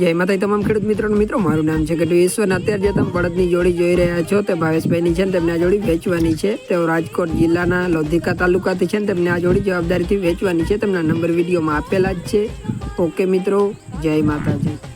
જય માતા તમામ ખેડૂત મિત્રોનું મિત્રો, મારું નામ છે ગઢવી ઈશ્વર અત્યારે જે તમે બળદની જોડી જોઈ રહ્યા છો તે ભાવેશભાઈની છે ને તેમને આ જોડી વેચવાની છે. તેઓ રાજકોટ જિલ્લાના લોધિકા તાલુકાથી છે ને તેમને આ જોડી જવાબદારીથી વેચવાની છે. તેમના નંબર વિડીયોમાં આપેલા જ છે. ઓકે મિત્રો, જય માતાજી.